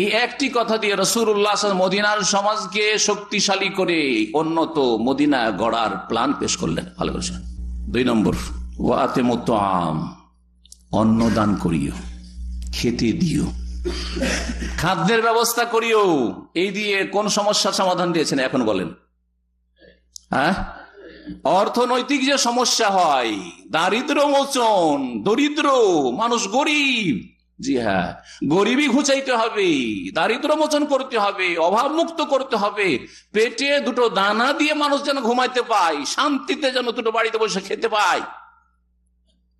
এই একটি কথা দিয়ে রসুল্লাহ মদিনার সমাজকে শক্তিশালী করে অন্যত মদিনা গড়ার প্ল্যান পেশ করলেন। ভালো করে দুই নম্বর ওয়াতে মতো আম অন্ন দান করিও, খেতে দিও। খাদ্যের ব্যবস্থা করিও। এই দিয়ে কোন সমস্যার সমাধান দিয়েছেন এখন বলেন। হ্যাঁ? অর্থনৈতিক যে সমস্যা হয় দারিদ্র মোচন, দরিদ্র, মানুষ গরিব জি হ্যাঁ। গরিবই ঘুচাইতে হবে দারিদ্র মোচন করতে হবে অভাব মুক্ত করতে হবে, পেটে দুটো দানা দিয়ে মানুষ যেন ঘুমাইতে পায়, শান্তিতে যেন দুটো বাড়িতে বসে খেতে পায়,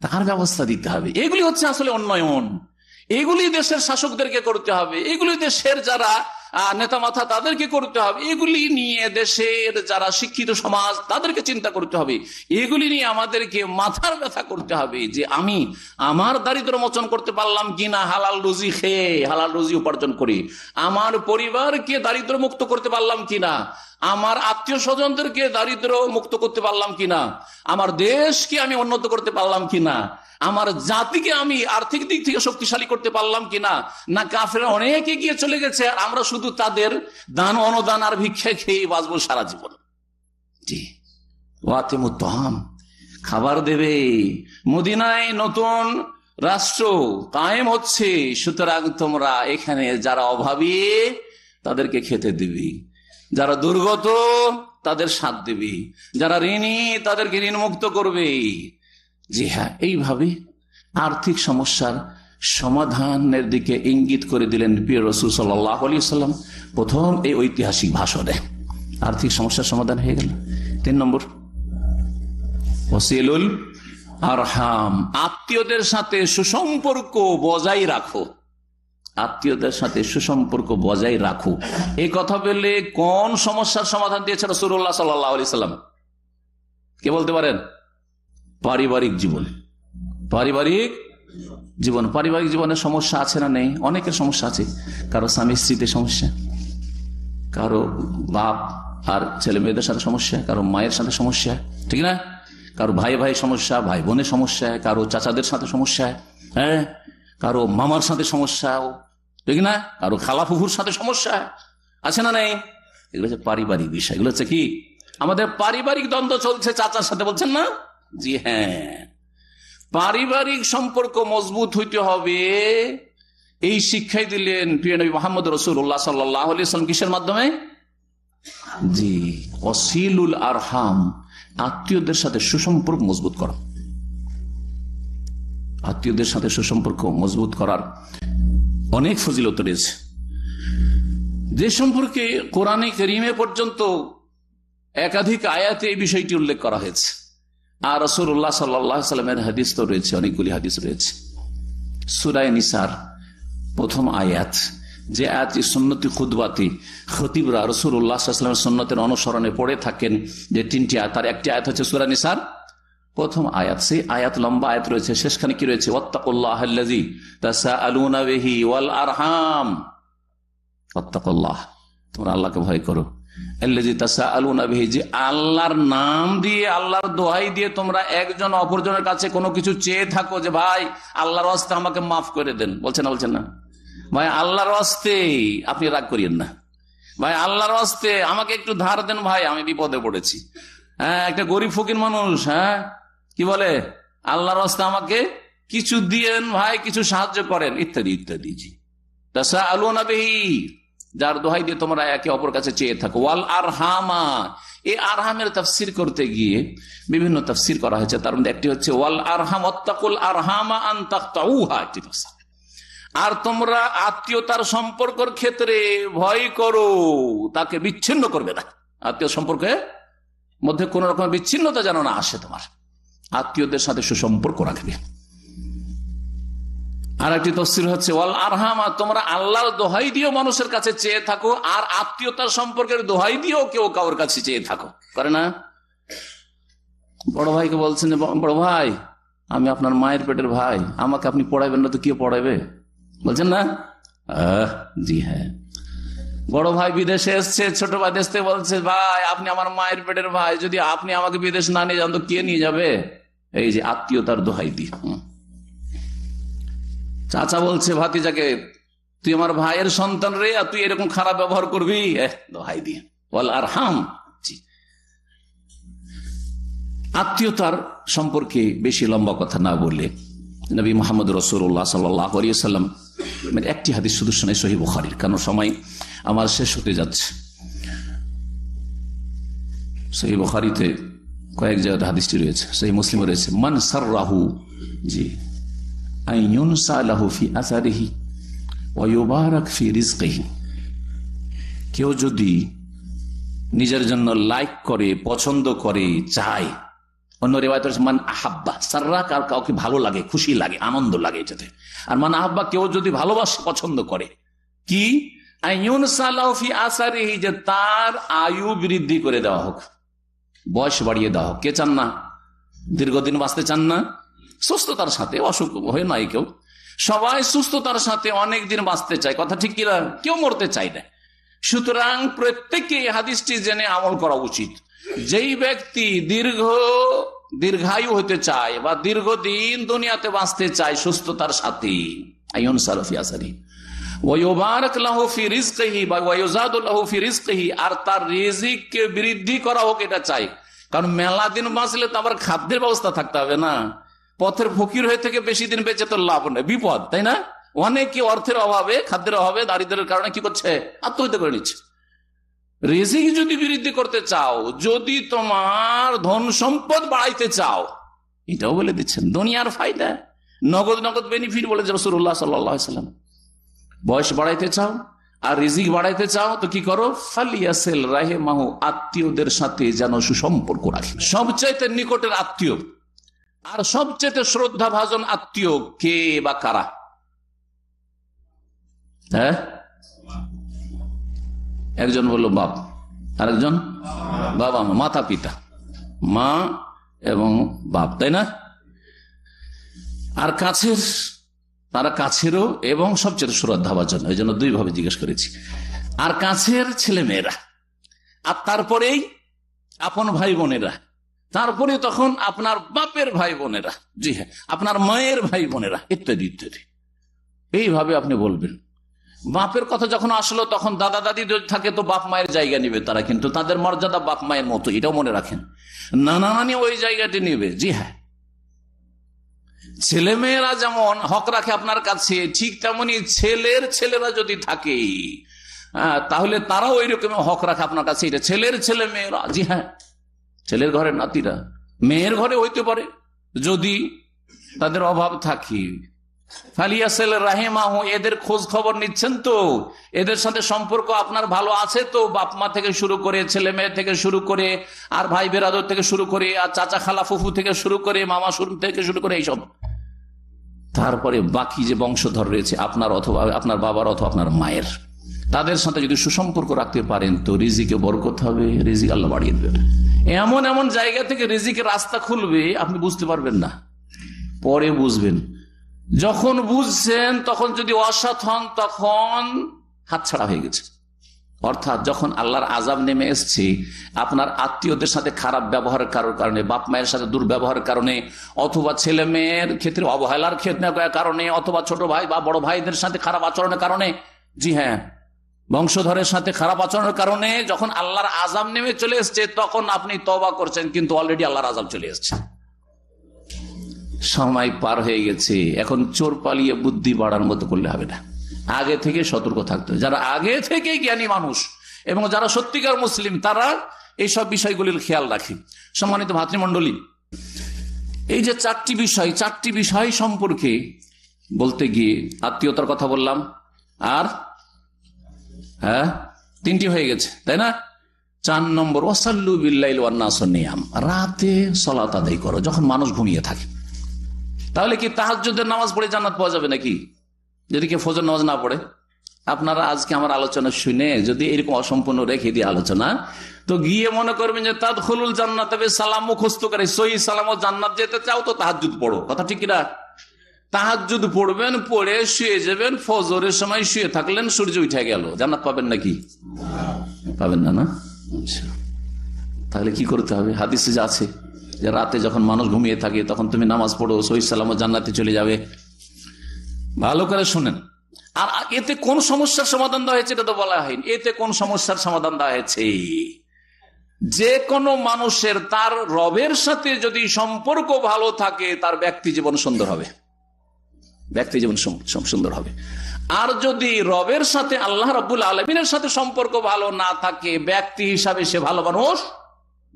তার ব্যবস্থা দিতে হবে। এগুলি হচ্ছে আসলে উন্নয়ন। এগুলি দেশের শাসকদেরকে করতে হবে। এগুলি দেশের যারা নেতা মাথা তাদেরকে করতে হবে। এগুলি নিয়ে দেশের যারা শিক্ষিত সমাজ, তাদেরকে চিন্তা করতে হবে। এগুলি নিয়ে আমাদেরকে মাথার ব্যথা করতে হবে যে আমি আমার দারিদ্র মোচন করতে পারলাম কিনা হালাল রুজি খেয়ে, হালাল রুজি উপার্জন করি। আমার পরিবারকে দারিদ্র মুক্ত করতে পারলাম কিনা? আমার আত্মীয় স্বজনদেরকে দারিদ্র মুক্ত করতে পারলাম কিনা? আমার দেশকে আমি উন্নত করতে পারলাম কিনা? আমার জাতিকে আমি আর্থিক দিক থেকে শক্তিশালী করতে পারলাম কিনা? না কাফেরা অনেক এগিয়ে চলে গেছে, আর আমরা শুধু তাদের দান অনুদান আর ভিক্ষা খেয়ে বাঁচবো সারা জীবন। জি। খাবার দেবে। মদিনায় নতুন রাষ্ট্র কায়েম হচ্ছে, সুতরাং তোমরা এখানে যারা অভাবী, তাদেরকে খেতে দিবি। যারা দুর্গত, তাদের সাথ দিবি। যারা ঋণী, তাদেরকে ঋণ মুক্ত করবে। জি হ্যাঁ এইভাবে আর্থিক সমস্যার সমাধানের দিকে ইঙ্গিত করে দিলেন প্রিয় রসুল সাল্লাম প্রথম এই ঐতিহাসিক ভাষণে। আর্থিক সমস্যার সমাধান হয়ে গেল। তিন নম্বর। ওসিলুল আরহাম। আত্মীয়দের সাথে সুসম্পর্ক বজায় রাখো। আত্মীয়দের সাথে সুসম্পর্ক বজায় রাখো। এই কথা বললে কোন সমস্যার সমাধান দিয়েছে রসুল্লাহ সাল্লাম? কে বলতে পারেন? পারিবারিক জীবন। পারিবারিক জীবন। পারিবারিক জীবনের সমস্যা আছে না নেই? অনেকের সমস্যা আছে। কারও স্বামী স্ত্রীতে সমস্যা, কারও বাপ আর ছেলে মেয়েদের সাথে সমস্যা, কারও মায়ের সাথে সমস্যা, ঠিক না? কারও ভাই ভাই সমস্যা, ভাই বোনের সমস্যা, কারও চাচাদের সাথে সমস্যা হ্যাঁ? কারও মামার সাথে সমস্যা, ঠিক না? কারও খালা ফুফুর সাথে সমস্যা, আছে না নেই? এগুলো হচ্ছে পারিবারিক বিষয়। এগুলো হচ্ছে কি? আমাদের পারিবারিক দ্বন্দ্ব চলছে, চাচার সাথে বলছেন না? জি হ্যাঁ। পারিবারিক সম্পর্ক মজবুত হইতে হবে। এই শিক্ষাই দিলেন প্রিয় নবী মোহাম্মদ রসুল্লাহ সাল্লাম কিসের মাধ্যমে? জি, অসিলুল আরহাম, আত্মীয়দের সাথে সুসম্পর্ক মজবুত করা। আত্মীয়দের সাথে সুসম্পর্ক মজবুত করার অনেক ফজিলত রয়েছে। যে সম্পর্কে কোরআনে করিমে পর্যন্ত একাধিক আয়াতে এই বিষয়টি উল্লেখ করা হয়েছে। আর রসুল্লাহ সাল্লাহ সাল্লামের হাদিস তো রয়েছে, অনেকগুলি হাদিস রয়েছে। সুরায় নিসার প্রথম আয়াত, যে আয়াত সন্নতি খুদবাতি খতিবরা রসুল্লাহ সাল্লামের সন্ন্যতের অনুসরণে পড়ে থাকেন। যে তিনটি আয়াত, তার একটি আয়াত হচ্ছে সুরা নিসার প্রথম আয়াত। সেই আয়াত লম্বা আয়াত রয়েছে, শেষখানে কি রয়েছে? ওয়াত্তাকুল্লাহ আলুনা বেহি ওয়াল আরহাম। ওয়াত্তাকুল্লাহ। তোমরা আল্লাহকে ভয় করো। যে আল্লাহর নাম দিয়ে, আল্লাহর দোহাই দিয়ে তোমরা একজন অপরজনের কাছে কোনো কিছু চেয়ে থাকো যে, ভাই, আল্লাহর হস্তে আমাকে মাফ করে দেন। বলছেন না বলছেন না? ভাই, আল্লাহর হস্তে আপনি রাগ করিয়েন না। ভাই, আল্লাহর অস্তে আমাকে একটু ধার দেন, ভাই, আমি বিপদে পড়েছি। হ্যাঁ একটা গরিব ফকির মানুষ হ্যাঁ? কি বলে? আল্লাহ রাস্তা আমাকে কিছু দিয়েন ভাই, কিছু সাহায্য করেন, ইত্যাদি ইত্যাদি, জি। তাসা আলু নাবেহি যার দোহাই দিয়ে তোমরা একে অপর কাছে চেয়ে থাকো। ওয়াল আরহামা, এই আরহামের তাফসির করতে গিয়ে বিভিন্ন তাফসির করা হয়েছে। তার মধ্যে একটি হচ্ছে, ওয়াল আরহাম অত্তাকুল আরহামা আন্তাউহা একটি তাফসির। আর তোমরা আত্মীয়তার সম্পর্কের ক্ষেত্রে ভয় করো, তাকে বিচ্ছিন্ন করবে না। আত্মীয় সম্পর্কে মধ্যে কোন রকম বিচ্ছিন্নতা যেন না আসে তোমার। আত্মীয়দের সাথে সুসম্পর্ক রাখবে। আর একটি তফসির হচ্ছে, ওয়াল আরহামা, তোমরা আল্লাহর দোহাই দিয়েও মানুষের কাছে চেয়ে থাকো, আর আত্মীয়তার সম্পর্কের দোহাই দিয়েও কেউ কারোর কাছে চেয়ে থাকো। করে না? বড় ভাইকে বলছেন বড় ভাই, আমি আপনার মায়ের পেটের ভাই, আমাকে আপনি পড়াইবেন না তো কে পড়াইবে? বলছেন না? জি হ্যাঁ। বড় ভাই বিদেশে এসছে, ছোট ভাই দেশ বলছে, ভাই, আপনি আমার মায়ের পেটের ভাই, যদি আপনি আমাকে বিদেশ না নিয়ে যান তো কে নিয়ে যাবে? এই যে আত্মীয়তার দোহাই দিয়ে চাচা বলছে, ভাতিজাকে, তুই আমার ভাইয়ের সন্তান রে, আর তুই এরকম খারাপ ব্যবহার করবি? দোহাই দিয়ে বল আর হাম আত্মীয়তার সম্পর্কে বেশি লম্বা কথা না বললে নবী মোহাম্মদ রসুল্লাহ সাল্লাম একটি হাদিস শুধু শোনাই সহি বুখারির কারণ সময় আমার শেষ হতে যাচ্ছে। সহি বুখারিতে কয়েক জায়গাতে হাদিসটি রয়েছে সেই মুসলিমে রয়েছে। মান সার রাহু জি সালাহু কেউ যদি নিজের জন্য লাইক করে, পছন্দ করে, চায়, অন্য কার কাউকে ভালো লাগে, খুশি লাগে, আনন্দ লাগে এটাতে। আর মান আহাব্বা, কেউ যদি ভালোবাসে, পছন্দ করে, কি? আইন সালাফি আসারিহি, যে তার আয়ু বৃদ্ধি করে দেওয়া হোক। বয়স বাড়িয়ে হোক কে চান না? দীর্ঘদিন বাঁচতে চান না? সুস্থতার সাথে, অসুখ হয়ে নয় কেউ। সবাই সুস্থতার সাথে অনেক দিন বাঁচতে চায়। কথা ঠিক কিনা? কেউ মরতে চায় না। সুতরাং প্রত্যেককে হাদিসটি জেনে আমল করা উচিত। যেই ব্যক্তি দীর্ঘ, দীর্ঘায়ু হতে চায় বা দীর্ঘদিন দুনিয়াতে বাঁচতে চায় সুস্থতার সাথে। আইন সারফিয়া আসারি। আর তার রিজিককে বৃদ্ধি করা হোক এটা চাই। কারণ মেলা দিন বাঁচলে তো আবার খাদ্যের ব্যবস্থা থাকতে হবে না। পথের ফকির হয়ে থেকে বেশি দিন বেঁচে তো লাভ নেই, বিপদ, তাই না? অনেকে অর্থের অভাবে, খাদ্যের অভাবে দারিদ্রের কারণে কি করছে? আত্মহত্যা করে নিচ্ছে। রিজিক যদি বৃদ্ধি করতে চাও, যদি তোমার ধন সম্পদ বাড়াইতে চাও, এটাও বলে দিচ্ছেন, দুনিয়ার ফায়দা। নগদ নগদ বেনিফিট বলে রসুল্লাহ সাল্লাম বয়স বাড়াইতে চাও আর রিজিক বাড়াইতে চাও, তো কি করো? ফালিয়াসেল রাহে মাহু আত্মীয়দের সাথে যেন সুসম্পর্ক রাখে। সবচাইতে নিকটের আত্মীয়। আর সবচেয়ে শ্রদ্ধা ভাজন আত্মীয় কে বা কারা? হ্যাঁ? একজন বলল বাপ, আরেকজন? বাবা, মা, মাতা, পিতা। মা এবং বাপ, তাই না? আর কাছের তারা কাছেরও এবং সবচেয়ে শ্রদ্ধা ভাজন ওই জন্য দুই ভাবে জিজ্ঞেস করেছি। আর কাছের ছেলে মেয়েরা আর তারপরেই আপন ভাই বোনেরা তারপরে তখন আপনার বাপের ভাই বোনেরা জি হ্যাঁ আপনার মায়ের ভাই বোনেরা ইত্যাদি ইত্যাদি। এইভাবে আপনি বলবেন। বাপের কথা যখন আসলো, তখন দাদা দাদি থাকে তো বাপ মায়ের জায়গা নিবে তারা, কিন্তু তাদের মর্যাদা বাপ মায়ের মতো, এটাও মনে রাখেন। নানা নানি ওই জায়গাটি নিবে, জি হ্যাঁ। ছেলে মেয়েরা যেমন হক রাখে আপনার কাছে, ঠিক তেমনি ছেলের ছেলেরা যদি থাকে তাহলে তারাও ওই রকম হক রাখে আপনার কাছে। এটা ছেলের ছেলে মেয়েরা জি হ্যাঁ ছেলের ঘরে নাতিরা। মেয়ের ঘরে হইতে পারে। যদি তাদের অভাব থাকে। ফালিয়াসেল রাহেমাহু, এদের খোঁজ খবর নিচ্ছেন তো। এদের সাথে সম্পর্ক আপনার ভালো আছে তো? বাপ মা থেকে শুরু করে, ছেলে মেয়ে থেকে শুরু করে, আর ভাই বেরাদর থেকে শুরু করে, আর চাচা খালা ফুফু থেকে শুরু করে, মামা থেকে শুরু করে এইসব। তারপরে বাকি যে বংশধর রয়েছে, আপনার অথবা, আপনার বাবার অথবা আপনার মায়ের, তাদের সাথে যদি সুসম্পর্ক রাখতে পারেন তো রিজিকে বরকত হবে, রিজিক আল্লাহ বাড়িয়ে দেবেন। এমন এমন জায়গা থেকে রিজিকের রাস্তা খুলবে, আপনি বুঝতে পারবেন না। পরে বুঝবেন। যখন বুঝছেন, তখন যদি অসৎ হন, তখন হাতছাড়া হয়ে গেছে। অর্থাৎ যখন আল্লাহর আজাব নেমে এসছে, আপনার আত্মীয়দের সাথে খারাপ ব্যবহারের কারোর কারণে, বাপ মায়ের সাথে দুর্ব্যবহারের কারণে, অথবা ছেলে মেয়ের ক্ষেত্রে অবহেলার ক্ষেত্রে কারণে, অথবা ছোট ভাই বা বড় ভাইদের সাথে খারাপ আচরণের কারণে, জি হ্যাঁ বংশধরের সাথে খারাপ আচরণের কারণে যখন আল্লাহর আজাব নেমে চলে এসছে, তখন আপনি তবা করছেন, কিন্তু অলরেডি আল্লাহর আজাব চলে এসছে। সময় পার হয়ে গেছে। এখন চোর পালিয়ে বুদ্ধি বাড়ার মতো করলে হবে না। আগে থেকে সতর্ক থাকতে যারা আগে থেকে জ্ঞানী মানুষ এবং যারা সত্যিকার মুসলিম, তারা এইসব বিষয়গুলির খেয়াল রাখে। সম্মানিত ভাতৃমণ্ডলী, এই যে চারটি বিষয় চারটি বিষয় সম্পর্কে বলতে গিয়ে আত্মীয়তার কথা বললাম। আর হ্যাঁ তিনটি হয়ে গেছে, তাই না? চার নম্বর ওসাল্লু বিল্লাইল নিয়াম। রাতে সলাত আদায় করো, যখন মানুষ ঘুমিয়ে থাকে। তাহলে কি তাহাজুদের নামাজ পড়ে জান্নাত পাওয়া যাবে নাকি? যদি কেউ ফজর নামাজ না পড়ে? আপনারা আজকে আমার আলোচনা শুনে যদি এরকম অসম্পূর্ণ রেখে দিয়ে আলোচনা, তো গিয়ে মনে করবেন যে তাদ হলুল জান্নাত সালাম মুখস্থ করে, সহি সালাম ও জান্নাত যেতে চাও তো তাহাজুদ পড়ো। কথা ঠিক কিনা? তাহাজুদ পড়বেন, পড়ে শুয়ে যাবেন, ফজরের সময় শুয়ে থাকলেন, সূর্য উঠে গেল। জান্নাত পাবেন নাকি? পাবেন না না? আচ্ছা। তাহলে কি করতে হবে? হাদিসে যা আছে। যে রাতে যখন মানুষ ঘুমিয়ে থাকে, তখন তুমি নামাজ পড়ো, সহি সালাম জান্নাতে চলে যাবে। ভালো করে শোনেন। আর এতে কোন সমস্যার সমাধান দেওয়া হয়েছে, এটা তো বলা হয়নি। এতে কোন সমস্যার সমাধান দেওয়া হয়েছে? যে কোনো মানুষের তার রবের সাথে যদি সম্পর্ক ভালো থাকে, তার ব্যক্তি জীবন সুন্দর হবে। ব্যক্তি জীবন সুন্দর হবে। আর যদি রবের সাথে, আল্লাহ রবুল আলমিনের সাথে সম্পর্ক ভালো না থাকে, ব্যক্তি হিসাবে সে ভালো মানুষ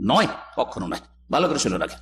নয়, কখনো নয়। ভালো করে শুনে রাখে